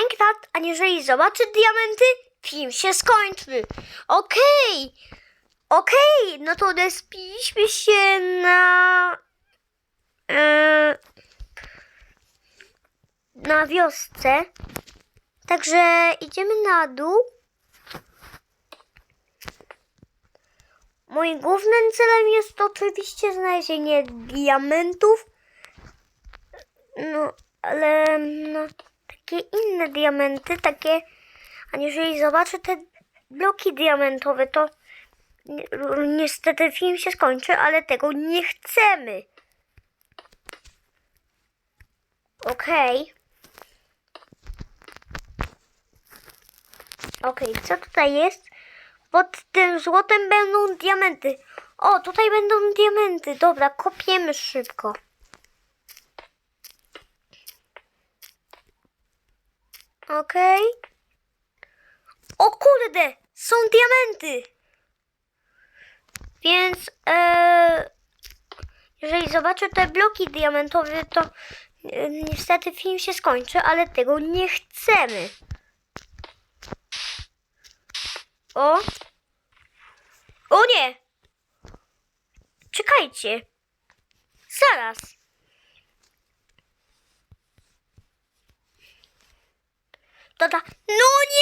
Minecraft, a jeżeli zobaczy diamenty, film się skończy. Okej, okej, no to odespiliśmy się na... E, na wiosce. Także idziemy na dół. Moim głównym celem jest oczywiście znalezienie diamentów. No, ale no, takie inne diamenty, takie. A jeżeli zobaczę te bloki diamentowe, to ni- niestety film się skończy, ale tego nie chcemy. Okej. Okej, co tutaj jest? Pod tym złotem będą diamenty. O, tutaj będą diamenty. Dobra, kopiemy szybko. Okej. O kurde, są diamenty. Więc e, jeżeli zobaczę te bloki diamentowe, to e, niestety film się skończy, ale tego nie chcemy. O! O nie! Czekajcie. Zaraz. Tata. No nie!